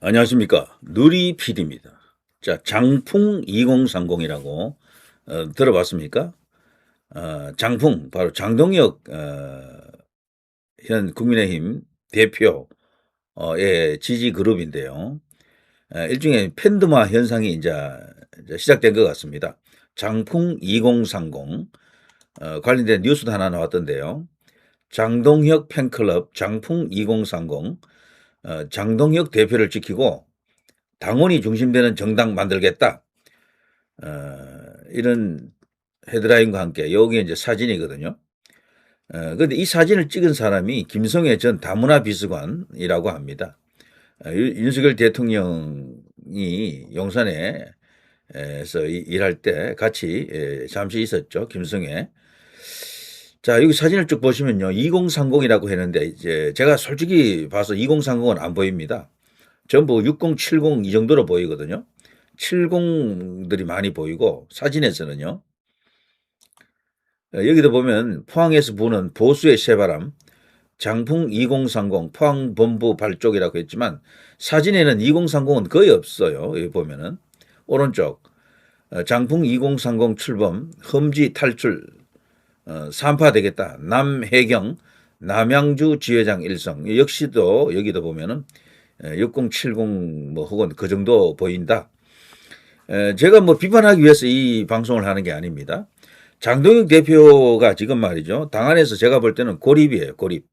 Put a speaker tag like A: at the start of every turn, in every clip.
A: 안녕하십니까. 누리 PD입니다. 자, 장풍 2030이라고 어, 들어봤습니까? 어, 장풍, 바로 장동혁 어, 현 국민의힘 대표의 지지 그룹인데요. 어, 일종의 팬드마 현상이 이제 시작된 것 같습니다. 장풍 2030 어, 관련된 뉴스도 하나 나왔던데요. 장동혁 팬클럽 장풍 2030 어, 장동혁 대표를 지키고 당원이 중심되는 정당 만들겠다. 어, 이런 헤드라인과 함께 여기에 이제 사진이거든요. 어, 근데 이 사진을 찍은 사람이 김성애 전 다문화 비서관이라고 합니다. 어, 유- 윤석열 대통령이 용산에서 이- 일할 때 같이 에, 잠시 있었죠. 김성애. 자, 여기 사진을 쭉 보시면요. 2030이라고 했는데 이제 제가 솔직히 봐서 2030은 안 보입니다. 전부 60, 70 이 정도로 보이거든요. 70들이 많이 보이고 사진에서는요. 어, 여기도 보면 포항에서 부는 보수의 새바람, 장풍 2030 포항 본부 발족이라고 했지만 사진에는 2030은 거의 없어요. 여기 보면은 오른쪽 어, 장풍 2030 출범 험지 탈출 어, 산파되겠다. 남해경 남양주 지회장 일성 역시도 여기도 보면은 6070 뭐 혹은 그 정도 보인다. 에, 제가 뭐 비판하기 위해서 이 방송을 하는 게 아닙니다. 장동혁 대표가 지금 말이죠. 당 안에서 제가 볼 때는 고립이에요. 고립.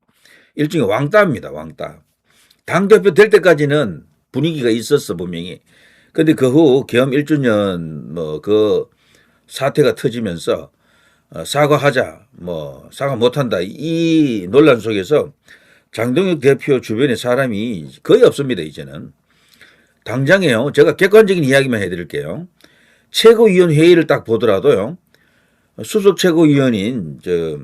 A: 일종의 왕따입니다. 왕따. 당 대표 될 때까지는 분위기가 있었어 분명히. 근데 그 후 계엄 1주년 뭐 그 사태가 터지면서 어, 사과하자, 뭐 사과 못한다 이 논란 속에서 장동혁 대표 주변에 사람이 거의 없습니다 이제는 당장에요. 제가 객관적인 이야기만 해드릴게요. 최고위원 회의를 딱 보더라도요. 수석 최고위원인 저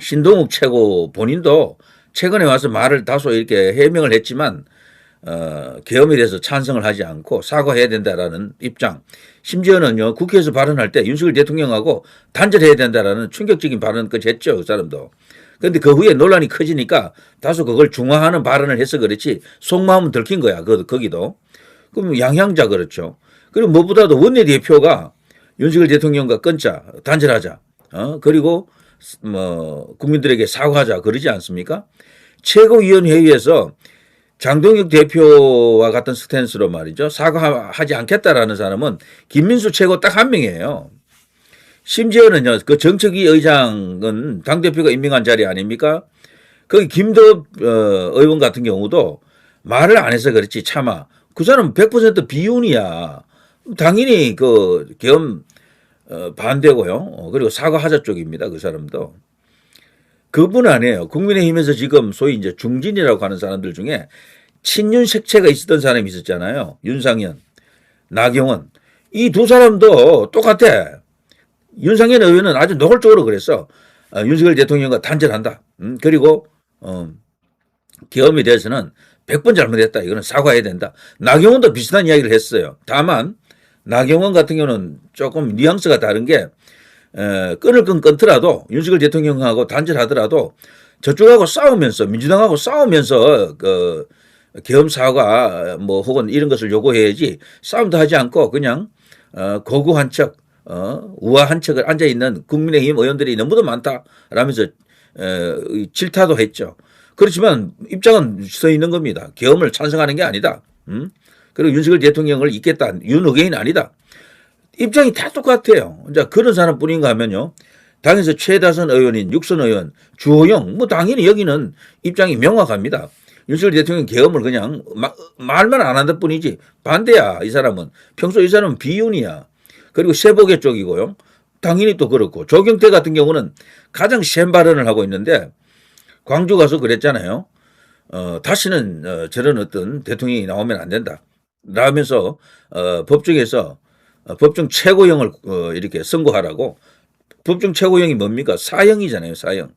A: 신동욱 최고 본인도 최근에 와서 말을 다소 이렇게 해명을 했지만 어, 계엄에 대해서 찬성을 하지 않고 사과해야 된다라는 입장. 심지어는요 국회에서 발언할 때 윤석열 대통령하고 단절해야 된다라는 충격적인 발언까지 했죠 그 사람도. 그런데 그 후에 논란이 커지니까 다소 그걸 중화하는 발언을 해서 그렇지 속마음은 들킨 거야 그 거기도. 그럼 양향자 그렇죠. 그리고 무엇보다도 원내대표가 윤석열 대통령과 끊자 단절하자. 어 그리고 뭐 국민들에게 사과하자 그러지 않습니까? 최고위원회의에서 장동혁 대표와 같은 스탠스로 말이죠. 사과하지 않겠다라는 사람은 김민수 최고 딱 한 명이에요. 심지어는요, 그 정책위 의장은 당대표가 임명한 자리 아닙니까? 거기 김덕 어, 의원 같은 경우도 말을 안 해서 그렇지 차마 그 사람은 100% 비윤이야. 당연히 그 계엄 어, 반대고요. 어, 그리고 사과하자 쪽입니다. 그 사람도. 그분 아니에요. 국민의힘에서 지금 소위 이제 중진이라고 하는 사람들 중에 친윤 색채가 있었던 사람이 있었잖아요. 윤상현, 나경원. 이 두 사람도 똑같아. 윤상현 의원은 아주 노골적으로 그랬어. 어, 윤석열 대통령과 단절한다. 음, 그리고 어, 계엄에 대해서는 100번 잘못했다. 이거는 사과해야 된다. 나경원도 비슷한 이야기를 했어요. 다만 나경원 같은 경우는 조금 뉘앙스가 다른 게 에, 건 끊더라도 윤석열 대통령하고 단절하더라도 저쪽하고 싸우면서 민주당하고 싸우면서 그 계엄 사과 뭐 혹은 이런 것을 요구해야지 싸움도 하지 않고 그냥 어, 고구한 척, 어, 우아한 척을 앉아 있는 국민의힘 의원들이 너무도 많다라면서 에, 질타도 했죠. 그렇지만 입장은 서 있는 겁니다. 계엄을 찬성하는 게 아니다. 음? 그리고 윤석열 대통령을 잇겠다. 윤 의견이 아니다. 입장이 다 똑같아요. 이제 그런 사람뿐인가 하면요. 당에서 최다선 의원인 육선 의원 주호영 뭐 당연히 여기는 입장이 명확합니다. 윤석열 대통령 계엄을 그냥 마- 말만 안 한다 뿐이지 반대야 이 사람은 평소 이 사람은 비윤이야. 그리고 세복의 쪽이고요. 당연히 또 그렇고 조경태 같은 경우는 가장 센 발언을 하고 있는데 광주 가서 그랬잖아요. 어, 다시는 어, 저런 어떤 대통령이 나오면 안 된다. 라면서 어, 법정에서 어, 법정 최고형을 어, 이렇게 선고하라고 법정 최고형이 뭡니까? 사형이잖아요, 사형.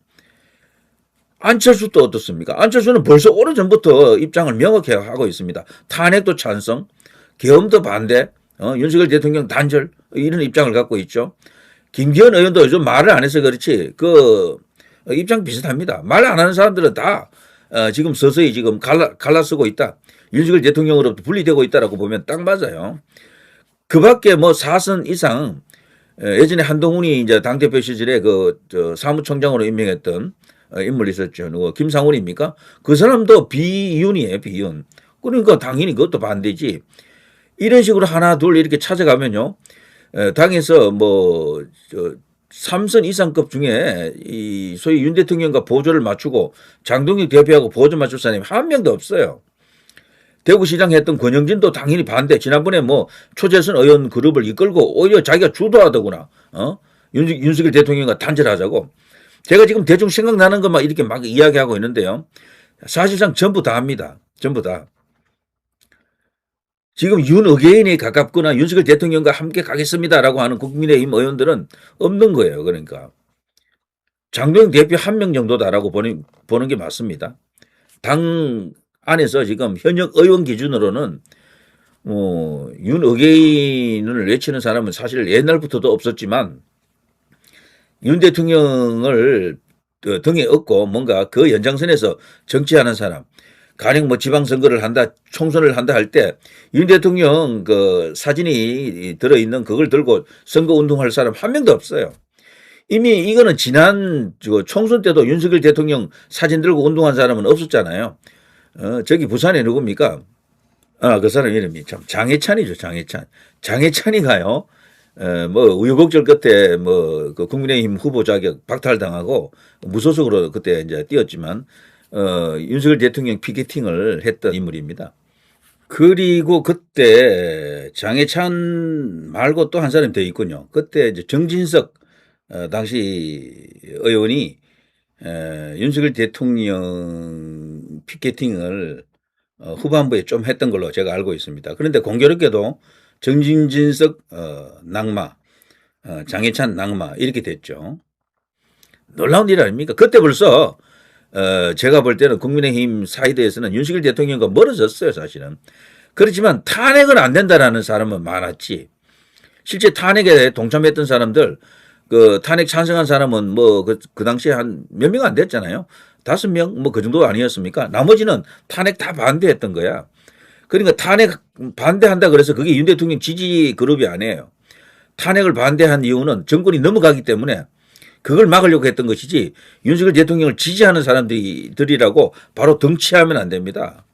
A: 안철수도 어떻습니까? 안철수는 벌써 오래전부터 입장을 명확히 하고 있습니다. 탄핵도 찬성, 계엄도 반대, 어, 윤석열 대통령 단절 이런 입장을 갖고 있죠. 김기현 의원도 요즘 말을 안 해서 그렇지 그 입장 비슷합니다. 말 안 하는 사람들은 다 어, 지금 서서히 지금 갈라, 갈라서고 있다. 윤석열 대통령으로부터 분리되고 있다라고 보면 딱 맞아요. 그 밖에 뭐 사선 이상 에, 예전에 한동훈이 이제 당대표 시절에 그, 저, 사무총장으로 임명했던 어, 인물이 있었죠. 누구, 김상훈입니까? 그 사람도 비윤이에요, 비윤. 그러니까 당연히 그것도 반대지. 이런 식으로 하나, 둘 이렇게 찾아가면요. 에, 당에서 뭐, 저, 삼선 이상급 중에 이 소위 윤 대통령과 보조를 맞추고 장동익 대표하고 보조 맞출 사람이 한 명도 없어요. 대구시장 했던 권영진도 당연히 반대. 지난번에 뭐 초재선 의원 그룹을 이끌고 오히려 자기가 주도하더구나. 어? 윤, 윤석열 대통령과 단절하자고. 제가 지금 대충 생각나는 것만 이렇게 막 이야기하고 있는데요. 사실상 전부 다 합니다. 전부 다. 지금 윤의계인에 가깝거나 윤석열 대통령과 함께 가겠습니다라고 하는 국민의힘 의원들은 없는 거예요. 그러니까. 장동영 대표 한 명 정도다라고 보는, 보는 게 맞습니다. 당 안에서 지금 현역 의원 기준으로는 뭐 윤의계인을 외치는 사람은 사실 옛날부터도 없었지만 윤 대통령을 그 등에 업고 뭔가 그 연장선에서 정치하는 사람 가령 뭐 지방선거를 한다 총선을 한다 할 때 윤 대통령 그 사진이 들어 있는 그걸 들고 선거 운동할 사람 한 명도 없어요. 이미 이거는 지난 저 총선 때도 윤석열 대통령 사진 들고 운동한 사람은 없었잖아요. 어, 저기 부산에 누굽니까? 아, 그 사람 이름이 참 장해찬이죠, 장해찬. 장해찬이 가요, 에, 뭐, 우여곡절 끝에 뭐, 그 국민의힘 후보 자격 박탈당하고 무소속으로 그때 이제 뛰었지만, 어, 윤석열 대통령 피켓팅을 했던 인물입니다. 그리고 그때 장해찬 말고 또 한 사람이 더 있군요. 그때 이제 정진석, 어, 당시 의원이 에, 윤석열 대통령 피켓팅을 어, 후반부에 좀 했던 걸로 제가 알고 있습니다. 그런데 공교롭게도 정진진석 어, 낙마, 어, 장해찬 낙마 이렇게 됐죠. 놀라운 일 아닙니까? 그때 벌써 어, 제가 볼 때는 국민의힘 사이드에서는 윤석열 대통령과 멀어졌어요, 사실은. 그렇지만 탄핵은 안 된다라는 사람은 많았지. 실제 탄핵에 동참했던 사람들, 그 탄핵 찬성한 사람은 뭐그 그 당시에 한 몇 명 안 됐잖아요. 다섯 명 뭐 그 정도 아니었습니까? 나머지는 탄핵 다 반대했던 거야. 그러니까 탄핵 반대한다 그래서 그게 윤 대통령 지지 그룹이 아니에요. 탄핵을 반대한 이유는 정권이 넘어가기 때문에 그걸 막으려고 했던 것이지 윤석열 대통령을 지지하는 사람들이라고 바로 덩치하면 안 됩니다.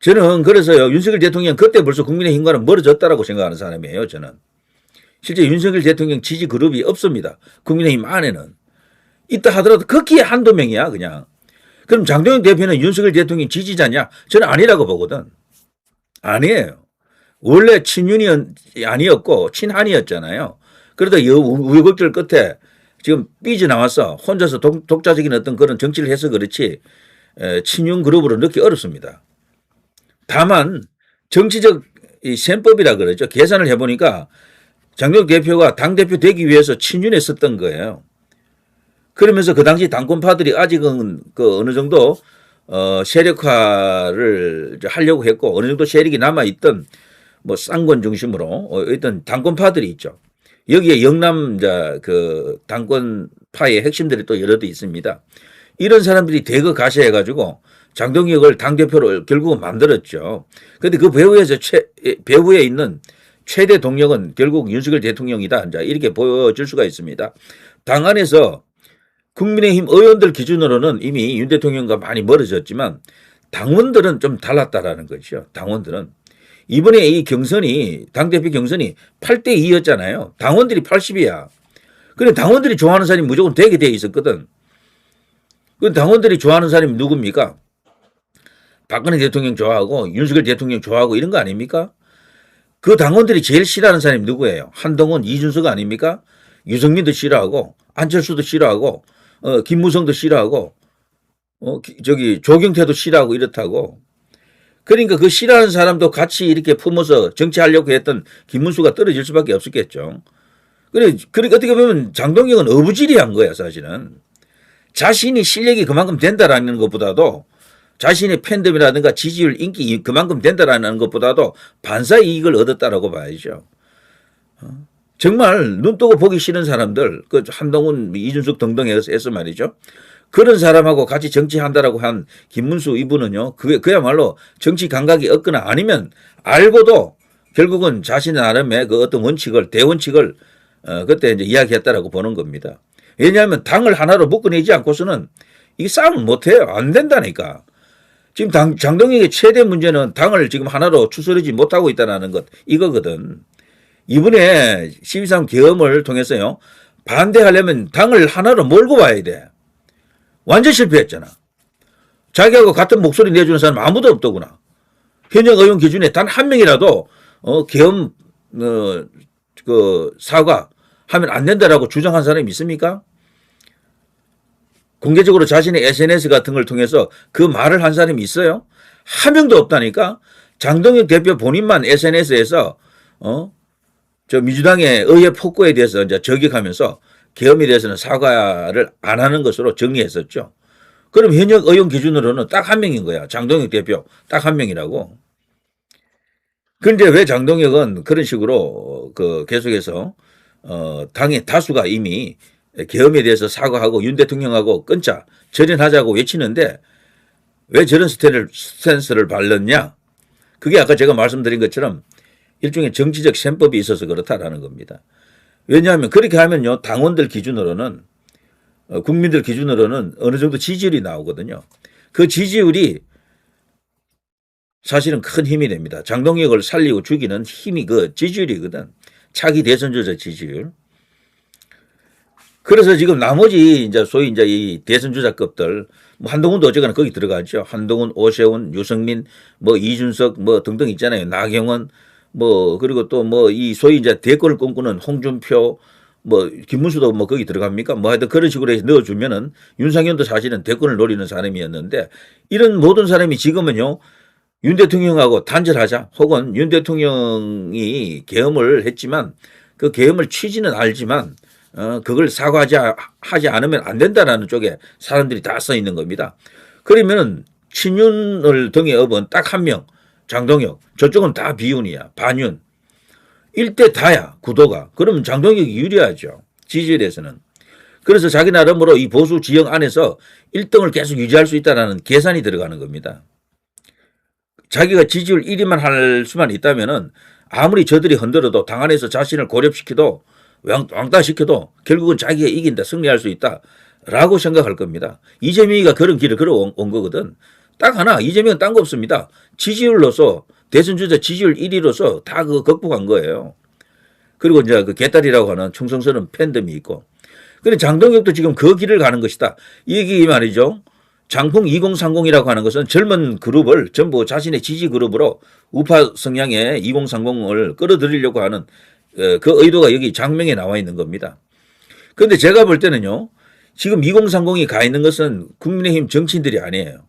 A: 저는 그래서요 윤석열 대통령 그때 벌써 국민의힘과는 멀어졌다라고 생각하는 사람이에요. 저는 실제 윤석열 대통령 지지 그룹이 없습니다. 국민의힘 안에는 있다 하더라도 극히 한두 명이야 그냥. 그럼 장동영 대표는 윤석열 대통령 지지자냐? 저는 아니라고 보거든. 아니에요. 원래 친윤이 아니었고 친한이었잖아요. 그러다 우여곡절 끝에 지금 삐져 나와서 혼자서 독, 독자적인 어떤 그런 정치를 해서 그렇지 에, 친윤 그룹으로 넣기 어렵습니다. 다만 정치적 이 셈법이라 그러죠. 계산을 해보니까 장동 대표가 당대표 되기 위해서 친윤에 썼던 거예요. 그러면서 그 당시 당권파들이 아직은 그 어느 정도 어 세력화를 하려고 했고 어느 정도 세력이 남아 있던 뭐 쌍권 중심으로 어 있던 당권파들이 있죠. 여기에 영남 자 그 당권파의 핵심들이 또 여러 대 있습니다. 이런 사람들이 대거 가세해 가지고 장동혁을 당 대표로 결국은 만들었죠. 그런데 그 배후에서 최 배후에 있는 최대 동력은 결국 윤석열 대통령이다. 이제 이렇게 보여줄 수가 있습니다. 당 안에서 국민의힘 의원들 기준으로는 이미 윤 대통령과 많이 멀어졌지만 당원들은 좀 달랐다라는 거죠. 당원들은. 이번에 이 경선이, 당대표 경선이 8대 2였잖아요. 당원들이 80이야. 그래, 당원들이 좋아하는 사람이 무조건 되게 돼 있었거든. 그 당원들이 좋아하는 사람이 누굽니까? 박근혜 대통령 좋아하고 윤석열 대통령 좋아하고 이런 거 아닙니까? 그 당원들이 제일 싫어하는 사람이 누구예요? 한동훈, 이준석 아닙니까? 유승민도 싫어하고 안철수도 싫어하고 어, 김무성도 싫어하고 어, 기, 저기 조경태도 싫어하고 이렇다고. 그러니까 그 싫어하는 사람도 같이 이렇게 품어서 정치하려고 했던 김문수가 떨어질 수밖에 없었겠죠. 그래, 그러니까 어떻게 보면 장동혁은 어부지리한 거야, 사실은. 자신이 실력이 그만큼 된다라는 것보다도 자신의 팬덤이라든가 지지율, 인기 그만큼 된다라는 것보다도 반사 이익을 얻었다라고 봐야죠. 어? 정말 눈 뜨고 보기 싫은 사람들, 그 한동훈, 이준석 등등 해서 말이죠. 그런 사람하고 같이 정치한다라고 한 김문수 이분은요, 그게 그야말로 정치 감각이 없거나 아니면 알고도 결국은 자신의 나름의 그 어떤 원칙을 대원칙을 어, 그때 이제 이야기했다라고 보는 겁니다. 왜냐하면 당을 하나로 묶어내지 않고서는 이 싸움을 못해요. 안 된다니까. 지금 당, 장동혁의 최대 문제는 당을 지금 하나로 추스르지 못하고 있다는 것 이거거든. 이번에 12.3 계엄을 통해서요 반대하려면 당을 하나로 몰고 와야 돼. 완전 실패했잖아. 자기하고 같은 목소리 내주는 사람 아무도 없더구나. 현역 의원 기준에 단 한 명이라도 어, 계엄 어, 그 사과 하면 안 된다라고 주장한 사람이 있습니까? 공개적으로 자신의 SNS 같은 걸 통해서 그 말을 한 사람이 있어요? 한 명도 없다니까? 장동혁 대표 본인만 SNS에서 어? 저 민주당의 의회 폭거에 대해서 이제 저격하면서 계엄에 대해서는 사과를 안 하는 것으로 정리했었죠. 그럼 현역 의원 기준으로는 딱 한 명인 거야. 장동혁 대표 딱 한 명이라고. 그런데 왜 장동혁은 그런 식으로 그 계속해서 어 당의 다수가 이미 계엄에 대해서 사과하고 윤 대통령하고 끊자 절연하자고 외치는데 왜 저런 스탠스를, 스탠스를 발렸냐? 그게 아까 제가 말씀드린 것처럼 일종의 정치적 셈법이 있어서 그렇다라는 겁니다. 왜냐하면 그렇게 하면요 당원들 기준으로는 어, 국민들 기준으로는 어느 정도 지지율이 나오거든요. 그 지지율이 사실은 큰 힘이 됩니다. 장동혁을 살리고 죽이는 힘이 그 지지율이거든. 차기 대선 주자 지지율. 그래서 지금 나머지 이제 소위 이제 이 대선 주자급들 뭐 한동훈도 어쨌거나 거기 들어가죠. 한동훈, 오세훈, 유승민, 뭐 이준석 뭐 등등 있잖아요. 나경원 뭐 그리고 또 뭐 이 소위 이제 대권을 꿈꾸는 홍준표 뭐 김문수도 뭐 거기 들어갑니까? 뭐 하여튼 그런 식으로 해서 넣어주면은 윤상현도 사실은 대권을 노리는 사람이었는데 이런 모든 사람이 지금은요 윤 대통령하고 단절하자 혹은 윤 대통령이 계엄을 했지만 그 계엄을 취지는 알지만 어 그걸 사과하지 하지 않으면 안 된다라는 쪽에 사람들이 다 써 있는 겁니다. 그러면 친윤을 등에 업은 딱 한 명 장동혁. 저쪽은 다 비윤이야. 반윤. 1대 다야 구도가. 그러면 장동혁이 유리하죠. 지지율에서는. 그래서 자기 나름으로 이 보수 지역 안에서 1등을 계속 유지할 수 있다는 계산이 들어가는 겁니다. 자기가 지지율 1위만 할 수만 있다면은 아무리 저들이 흔들어도 당 안에서 자신을 고립시켜도 왕- 왕따 시켜도 결국은 자기가 이긴다 승리할 수 있다라고 생각할 겁니다. 이재명이가 그런 길을 걸어온 온 거거든. 딱 하나 이재명은 딴 거 없습니다. 지지율로서 대선 주자 지지율 1위로서 다 그거 극복한 거예요. 그리고 이제 그 개딸이라고 하는 충성스러운 팬덤이 있고. 그래 장동혁도 지금 그 길을 가는 것이다. 이 얘기 말이죠. 장풍 2030이라고 하는 것은 젊은 그룹을 전부 자신의 지지 그룹으로 우파 성향의 2030을 끌어들이려고 하는 어, 그 의도가 여기 장명에 나와 있는 겁니다. 그런데 제가 볼 때는요. 지금 2030이 가 있는 것은 국민의힘 정치인들이 아니에요.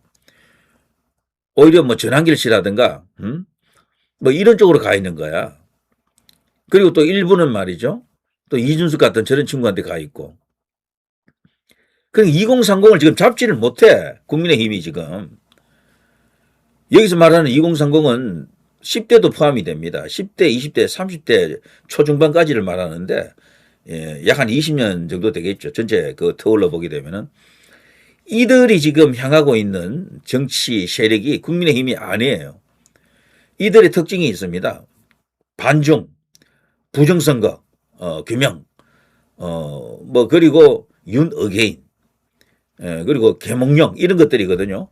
A: 오히려 뭐 전한길 씨라든가 음? 뭐 이런 쪽으로 가 있는 거야. 그리고 또 일부는 말이죠. 또 이준석 같은 저런 친구한테 가 있고. 그러니까 2030을 지금 잡지를 못해. 국민의힘이 지금. 여기서 말하는 2030은 10대도 포함이 됩니다. 10대, 20대, 30대 초중반까지를 말하는데 예, 약 한 20년 정도 되겠죠. 전체 그 터울러 보게 되면은 이들이 지금 향하고 있는 정치 세력이 국민의힘이 아니에요. 이들의 특징이 있습니다. 반중, 부정선거, 어, 규명, 어, 뭐, 그리고 윤어게인, 예, 그리고 개몽령, 이런 것들이거든요.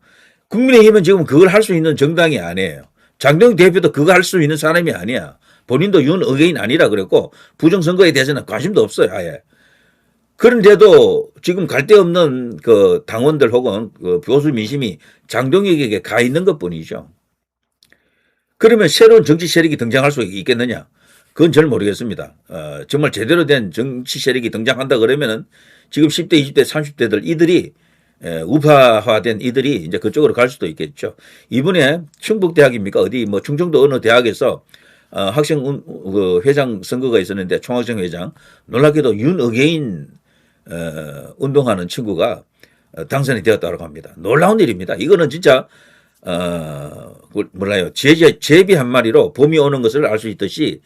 A: 국민의힘은 지금 그걸 할 수 있는 정당이 아니에요. 장동혁 대표도 그거 할 수 있는 사람이 아니야. 본인도 윤어게인 아니라 그랬고, 부정선거에 대해서는 관심도 없어요, 아예. 그런데도 지금 갈 데 없는 그 당원들 혹은 그 보수 민심이 장동혁에게 가 있는 것 뿐이죠. 그러면 새로운 정치 세력이 등장할 수 있겠느냐? 그건 잘 모르겠습니다. 어, 정말 제대로 된 정치 세력이 등장한다 그러면은 지금 10대, 20대, 30대들 이들이 에, 우파화된 이들이 이제 그쪽으로 갈 수도 있겠죠. 이번에 충북대학입니까? 어디 뭐 충청도 어느 대학에서 어, 학생 운- 그 회장 선거가 있었는데 총학생 회장 놀랍게도 윤어게인 어, 운동하는 친구가 어, 당선이 되었다고 합니다. 놀라운 일입니다. 이거는 진짜 어, 그 몰라요. 제제 제비 한 마리로 봄이 오는 것을 알 수 있듯이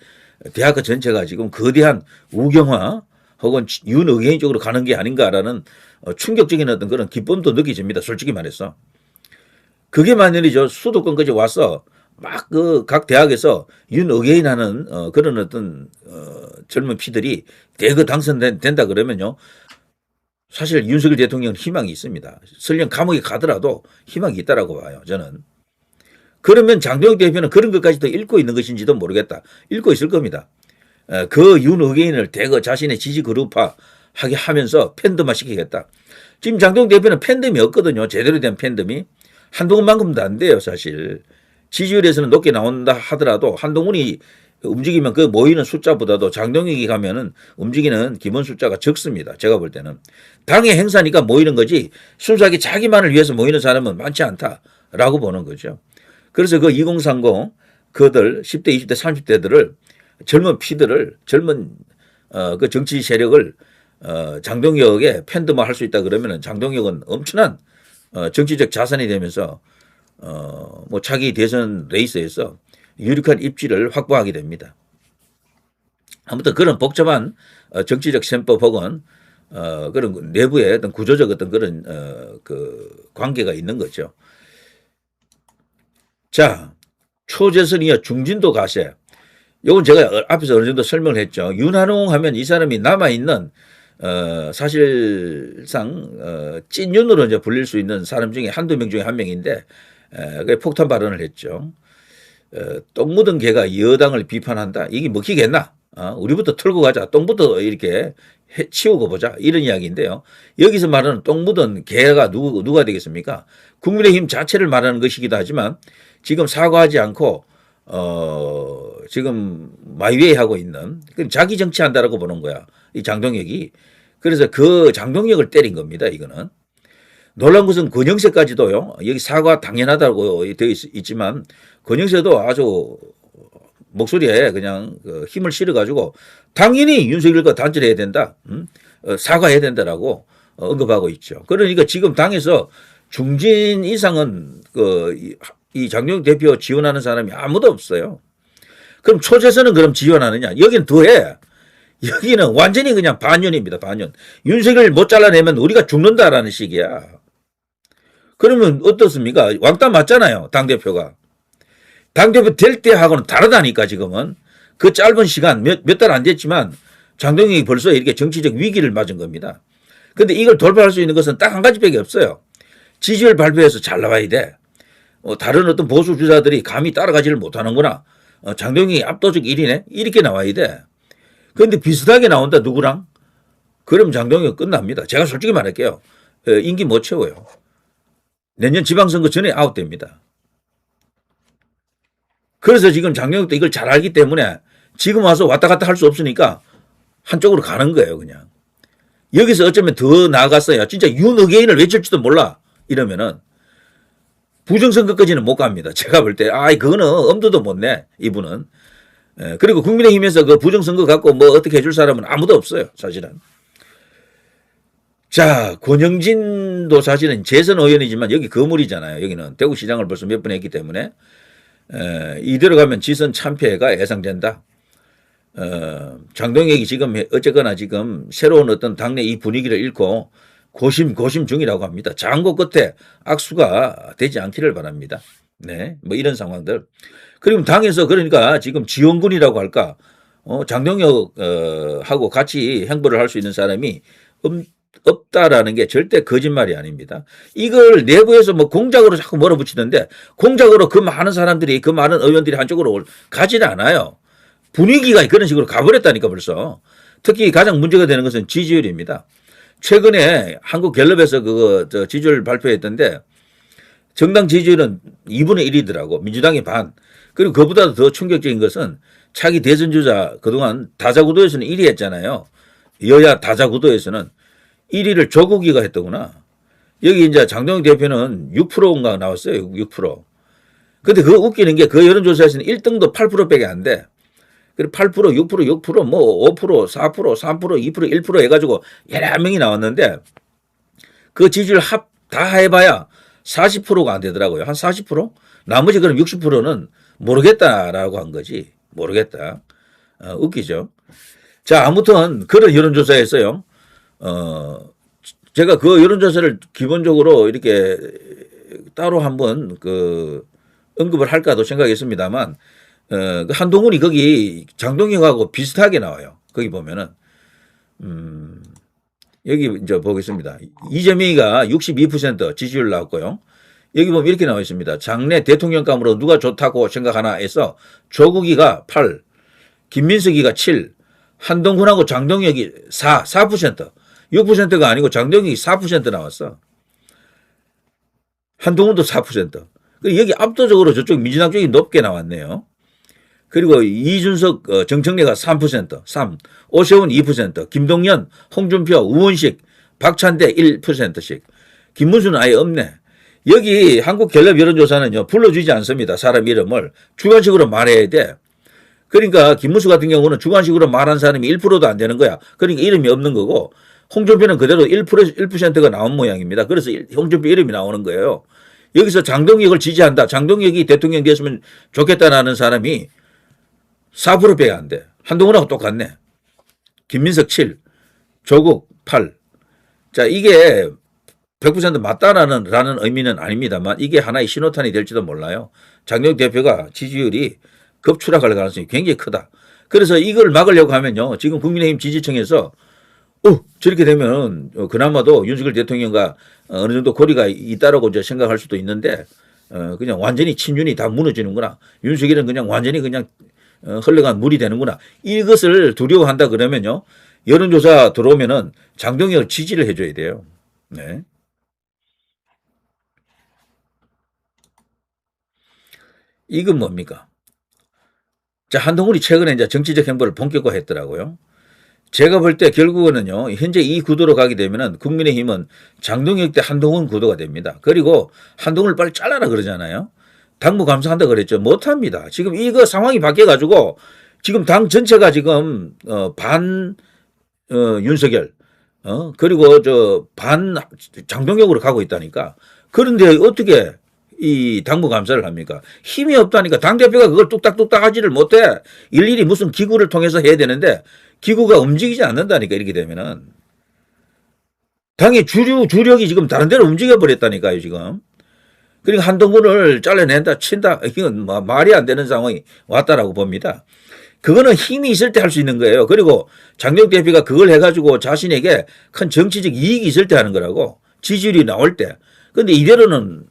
A: 대학교 전체가 지금 거대한 우경화 혹은 윤의회인 쪽으로 가는 게 아닌가라는 어, 충격적인 어떤 그런 기쁨도 느껴집니다. 솔직히 말해서. 그게 만일이죠. 수도권까지 와서 막 그 각 대학에서 윤의회인 하는 어, 그런 어떤 어, 젊은 피들이 대거 당선된다 그러면요. 사실 윤석열 대통령은 희망이 있습니다. 설령 감옥에 가더라도 희망이 있다라고 봐요. 저는. 그러면 장동혁 대표는 그런 것까지도 읽고 있는 것인지도 모르겠다. 읽고 있을 겁니다. 어, 그 윤의회인을 대거 자신의 지지 그룹화 하게 하면서 팬덤화 시키겠다. 지금 장동혁 대표는 팬덤이 없거든요. 제대로 된 팬덤이. 한동훈만큼도 안 돼요, 사실. 지지율에서는 높게 나온다 하더라도 한동훈이 움직이면 그 모이는 숫자보다도 장동혁이 가면은 움직이는 기본 숫자가 적습니다. 제가 볼 때는. 당의 행사니까 모이는 거지 순수하게 자기만을 위해서 모이는 사람은 많지 않다라고 보는 거죠. 그래서 그 2030 그들 10대, 20대, 30대들을 젊은 피들을 젊은 어, 그 정치 세력을 어, 장동혁의 팬덤화 할수 있다 그러면은 장동혁은 엄청난 어, 정치적 자산이 되면서 어, 뭐 차기 대선 레이스에서 유력한 입지를 확보하게 됩니다. 아무튼 그런 복잡한 어, 정치적 셈법 혹은 어, 그런 내부의 어떤 구조적 어떤 그런 어, 그 관계가 있는 거죠. 자, 초재선이야 중진도 가세. 요건 제가 앞에서 어느 정도 설명을 했죠. 윤한홍 하면 이 사람이 남아있는 어, 사실상 어, 찐윤으로 이제 불릴 수 있는 사람 중에 한두 명 중에 한 명인데 에, 그 폭탄 발언을 했죠. 어, 똥 묻은 개가 여당을 비판한다. 이게 먹히겠나? 어, 우리부터 털고 가자. 똥부터 이렇게 해, 치우고 보자. 이런 이야기인데요. 여기서 말하는 똥 묻은 개가 누구, 누가 되겠습니까? 국민의힘 자체를 말하는 것이기도 하지만 지금 사과하지 않고 어, 지금 마이웨이 하고 있는 그 자기 정치한다라고 보는 거야. 이 장동혁이. 그래서 그 장동혁을 때린 겁니다. 이거는. 놀란 것은 권영세까지도요. 여기 사과 당연하다고 되어 있, 있지만 권영세도 아주 목소리에 그냥 그 힘을 실어가지고 당연히 윤석열과 단절해야 된다. 음? 어, 사과해야 된다라고 어, 언급하고 있죠. 그러니까 지금 당에서 중진 이상은 그, 이- 이 장동혁 대표 지원하는 사람이 아무도 없어요. 그럼 초재선은 그럼 지원하느냐? 여기는 더해. 여기는 완전히 그냥 반연입니다. 반연. 윤석열 못 잘라내면 우리가 죽는다라는 식이야. 그러면 어떻습니까? 왕따 맞잖아요. 당대표가. 당대표 될 때하고는 다르다니까 지금은. 그 짧은 시간 몇몇달안 됐지만 장동혁이 벌써 이렇게 정치적 위기를 맞은 겁니다. 근데 이걸 돌파할 수 있는 것은 딱 한 가지밖에 없어요. 지지율 발표해서 잘 나와야 돼. 어, 다른 어떤 보수 주자들이 감히 따라가지를 못하는구나. 어, 장동혁이 압도적 1위네? 이렇게 나와야 돼. 그런데 비슷하게 나온다, 누구랑? 그럼 장동혁 끝납니다. 제가 솔직히 말할게요. 어, 임기 못 채워요. 내년 지방선거 전에 아웃됩니다. 그래서 지금 장동혁도 이걸 잘 알기 때문에 지금 와서 왔다 갔다 할 수 없으니까 한쪽으로 가는 거예요, 그냥. 여기서 어쩌면 더 나아갔어야 진짜 윤의게인을 외칠지도 몰라. 이러면은 부정선거까지는 못 갑니다. 제가 볼 때, 아, 그거는 엄두도 못 내, 이분은. 예, 그리고 국민의힘에서 그 부정선거 갖고 뭐 어떻게 해줄 사람은 아무도 없어요, 사실은. 자, 권영진도 사실은 재선 의원이지만 여기 거물이잖아요. 여기는 대구시장을 벌써 몇 번 했기 때문에. 에, 이대로 가면 지선 참패가 예상된다. 어, 장동혁이 지금 해- 어쨌거나 지금 새로운 어떤 당내 이 분위기를 잃고 고심 고심 중이라고 합니다. 장고 끝에 악수가 되지 않기를 바랍니다. 네, 뭐 이런 상황들. 그리고 당에서 그러니까 지금 지원군이라고 할까, 어, 장동혁 어, 하고 같이 행보를 할 수 있는 사람이 없, 없다라는 게 절대 거짓말이 아닙니다. 이걸 내부에서 뭐 공작으로 자꾸 몰아붙이는데 공작으로 그 많은 사람들이 그 많은 의원들이 한쪽으로 올- 가지는 않아요. 분위기가 그런 식으로 가버렸다니까 벌써. 특히 가장 문제가 되는 것은 지지율입니다. 최근에 한국 갤럽에서 그거 저 지지율 발표했던데 정당 지지율은 2분의 1이더라고. 민주당이 반. 그리고 그보다 더 충격적인 것은 차기 대선 주자 그동안 다자구도에서는 1위 했잖아요. 여야 다자구도에서는 1위를 조국이가 했더구나. 여기 이제 장동혁 대표는 6%인가 나왔어요. 6%. 근데 그거 웃기는 게 그 여론조사에서는 1등도 8%밖에 안 돼. 그리고 8%, 6%, 6%, 뭐 5%, 4%, 3%, 2%, 1% 해가지고 여러 명이 나왔는데 그 지지율 합 다 해봐야 40%가 안 되더라고요. 한 40%? 나머지 그럼 60%는 모르겠다라고 한 거지. 모르겠다. 어, 웃기죠. 자, 아무튼 그런 여론조사였어요. 어, 제가 그 여론조사를 기본적으로 이렇게 따로 한번 그 언급을 할까도 생각했습니다만, 어, 그 한동훈이 거기 장동혁하고 비슷하게 나와요. 거기 보면은, 음, 여기 이제 보겠습니다. 이재명이가 62% 지지율 나왔고요. 여기 보면 이렇게 나와 있습니다. 장래 대통령감으로 누가 좋다고 생각하나 해서 조국이가 8, 김민석이가 7, 한동훈하고 장동혁이 4, 4%. 6%가 아니고 장동혁이 4% 나왔어. 한동훈도 4%. 그리고 여기 압도적으로 저쪽 민주당 쪽이 높게 나왔네요. 그리고 이준석, 어, 정청래가 3%, 3, 오세훈 2%, 김동연, 홍준표, 우원식, 박찬대 1%씩. 김문수는 아예 없네. 여기 한국갤럽 여론조사는요, 불러주지 않습니다. 사람 이름을. 주관식으로 말해야 돼. 그러니까 김문수 같은 경우는 주관식으로 말한 사람이 1%도 안 되는 거야. 그러니까 이름이 없는 거고, 홍준표는 그대로 1%, 1%가 나온 모양입니다. 그래서 일- 홍준표 이름이 나오는 거예요. 여기서 장동혁을 지지한다. 장동혁이 대통령 됐으면 좋겠다라는 사람이 4%밖에 안 돼. 한동훈하고 똑같네. 김민석 7, 조국 8. 자, 이게 100% 맞다라는 라는 의미는 아닙니다만 이게 하나의 신호탄이 될지도 몰라요. 장동혁 대표가 지지율이 급추락할 가능성이 굉장히 크다. 그래서 이걸 막으려고 하면요. 지금 국민의힘 지지층에서 어, 저렇게 되면 어, 그나마도 윤석열 대통령과 어, 어느 정도 고리가 있다라고 이제 생각할 수도 있는데 어, 그냥 완전히 친윤이 다 무너지는구나. 윤석열은 그냥 완전히 그냥 어, 흘러간 물이 되는구나. 이것을 두려워한다 그러면요. 여론조사 들어오면은 장동혁을 지지를 해줘야 돼요. 네. 이건 뭡니까? 자, 한동훈이 최근에 이제 정치적 행보를 본격화했더라고요. 제가 볼 때 결국은요, 현재 이 구도로 가게 되면은 국민의힘은 장동혁 대 한동훈 구도가 됩니다. 그리고 한동훈을 빨리 잘라라 그러잖아요. 당무 감사한다 그랬죠. 못합니다. 지금 이거 상황이 바뀌어가지고 지금 당 전체가 지금 어, 반 어, 윤석열 어 그리고 저 반 장동혁으로 가고 있다니까. 그런데 어떻게 이 당무 감사를 합니까? 힘이 없다니까 당 대표가 그걸 뚝딱뚝딱 하지를 못해. 일일이 무슨 기구를 통해서 해야 되는데 기구가 움직이지 않는다니까 이렇게 되면은 당의 주류 주력이 지금 다른 데로 움직여 버렸다니까요 지금. 그러니까 한동훈을 잘라낸다 친다 이건 뭐 말이 안 되는 상황이 왔다라고 봅니다. 그거는 힘이 있을 때 할 수 있는 거예요. 그리고 장경 대표가 그걸 해가지고 자신에게 큰 정치적 이익이 있을 때 하는 거라고 지지율이 나올 때. 근데 이대로는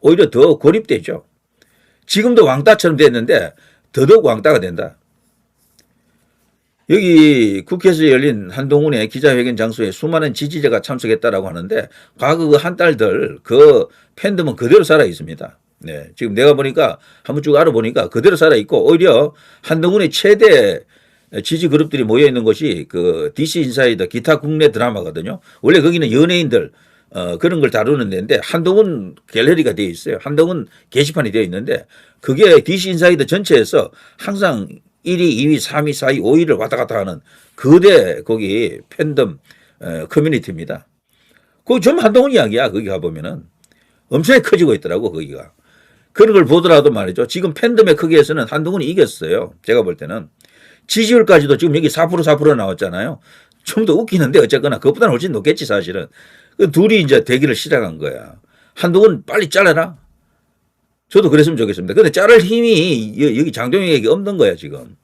A: 오히려 더 고립되죠. 지금도 왕따처럼 됐는데 더더욱 왕따가 된다. 여기 국회에서 열린 한동훈의 기자회견 장소에 수많은 지지자가 참석했다라고 하는데 과거 그 한 달들 그 팬덤은 그대로 살아 있습니다. 네. 지금 내가 보니까 한번 쭉 알아보니까 그대로 살아 있고 오히려 한동훈의 최대 지지 그룹들이 모여 있는 곳이 그 DC 인사이더 기타 국내 드라마거든요. 원래 거기는 연예인들 어, 그런 걸 다루는 데인데 한동훈 갤러리가 되어 있어요. 한동훈 게시판이 되어 있는데 그게 DC 인사이더 전체에서 항상 1위, 2위, 3위, 4위, 5위를 왔다 갔다 하는 거대 거기 팬덤 어, 커뮤니티입니다. 그거 좀 한동훈 이야기야. 거기 가보면은 엄청나게 커지고 있더라고 거기가. 그런 걸 보더라도 말이죠. 지금 팬덤의 크기에서는 한동훈이 이겼어요. 제가 볼 때는. 지지율까지도 지금 여기 4% 4% 나왔잖아요. 좀 더 웃기는데 어쨌거나 그것보다는 훨씬 높겠지 사실은. 그 둘이 이제 대기를 시작한 거야. 한동훈 빨리 잘라라. 저도 그랬으면 좋겠습니다. 근데 자를 힘이 여- 여기 장동혁에게 없는 거야 지금.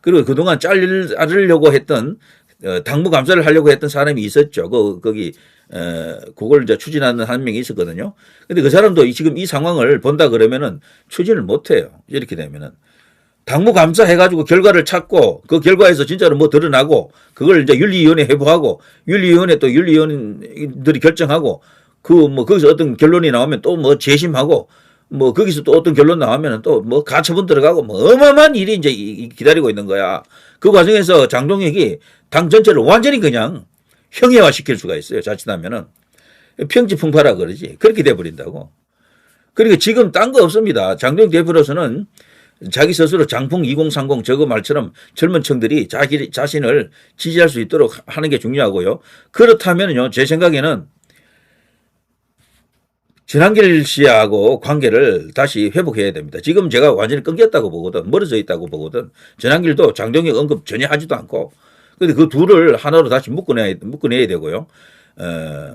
A: 그리고 그동안 자르려고 했던 어, 당무 감사를 하려고 했던 사람이 있었죠. 그 거기 어, 그걸 이제 추진하는 한 명이 있었거든요. 근데 그 사람도 이- 지금 이 상황을 본다 그러면은 추진을 못 해요. 이렇게 되면은. 당무 감사 해가지고 결과를 찾고 그 결과에서 진짜로 뭐 드러나고 그걸 이제 윤리위원회 회부하고 윤리위원회 또 윤리위원들이 결정하고 그 뭐 거기서 어떤 결론이 나오면 또 뭐 재심하고 뭐 거기서 또 어떤 결론 나오면 또뭐 가처분 들어가고 뭐 어마어마한 일이 이제 기다리고 있는 거야. 그 과정에서 장동혁이 당 전체를 완전히 그냥 형해화 시킬 수가 있어요. 자칫하면은 평지풍파라 그러지. 그렇게 돼 버린다고. 그리고 지금 딴 거 없습니다. 장동혁 대표로서는 자기 스스로 장풍 2030 저거 말처럼 젊은 층들이 자기 자신을 지지할 수 있도록 하는 게 중요하고요. 그렇다면요, 제 생각에는 전한길 씨하고 관계를 다시 회복해야 됩니다. 지금 제가 완전히 끊겼다고 보거든. 멀어져 있다고 보거든. 전한길도 장동혁 언급 전혀 하지도 않고. 근데 그 둘을 하나로 다시 묶어내야, 묶어내야 되고요. 어,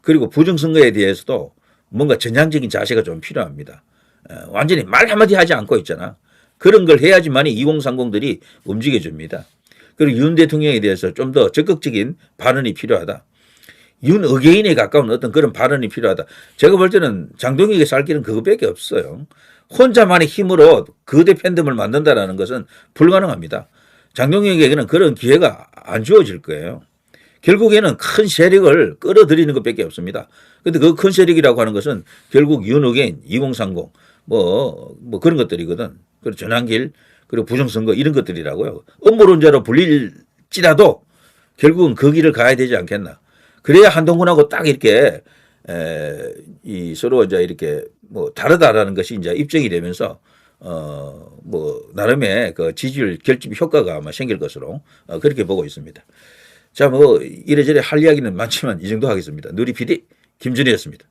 A: 그리고 부정선거에 대해서도 뭔가 전향적인 자세가 좀 필요합니다. 어, 완전히 말 한마디 하지 않고 있잖아. 그런 걸 해야지만이 2030들이 움직여줍니다. 그리고 윤 대통령에 대해서 좀 더 적극적인 발언이 필요하다. 윤 의계인에 가까운 어떤 그런 발언이 필요하다. 제가 볼 때는 장동익의 살 길은 그거밖에 없어요. 혼자만의 힘으로 거대 팬덤을 만든다라는 것은 불가능합니다. 장동익에게는 그런 기회가 안 주어질 거예요. 결국에는 큰 세력을 끌어들이는 것밖에 없습니다. 근데 그 큰 세력이라고 하는 것은 결국 윤호개인, 2030, 뭐, 뭐 그런 것들이거든. 그리고 전환길, 그리고 부정선거 이런 것들이라고요. 음모론자로 불릴지라도 결국은 그 길을 가야 되지 않겠나. 그래야 한동훈하고 딱 이렇게 에, 이 서로 이제 이렇게 뭐 다르다라는 것이 이제 입증이 되면서 어, 뭐 나름의 그 지지율 결집 효과가 아마 생길 것으로 어, 그렇게 보고 있습니다. 자, 뭐 이래저래 할 이야기는 많지만 이 정도 하겠습니다. 누리 PD 김준희였습니다.